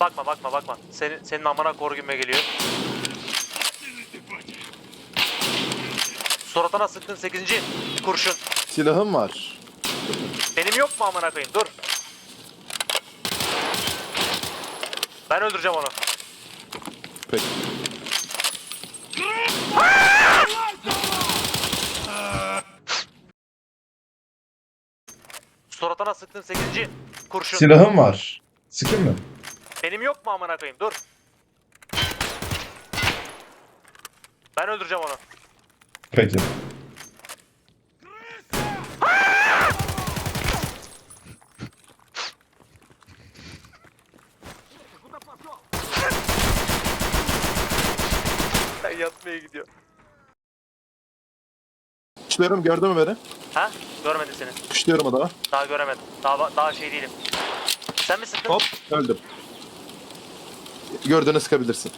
Bakma bakma bakma. Senin, senin amına koru gibime geliyor. Suratına sıktın 8. kurşun. Silahım var. Benim yok mu amına koyayım? Dur. Ben öldüreceğim onu. Peki. Suratına sıktın 8. kurşun. Silahım var. Sıkayım mı? Benim yok mu amına koyayım? Dur. Ben öldüreceğim onu. Peki. Ben yatmaya gidiyor. Kuşlarım gördün mü beni? Ha? Görmedi seni. Kuşluyorum daha. Daha göremedim. Daha daha şey değilim. Sen mi sıktın? Hop öldüm. Gördüğünü sıkabilirsin.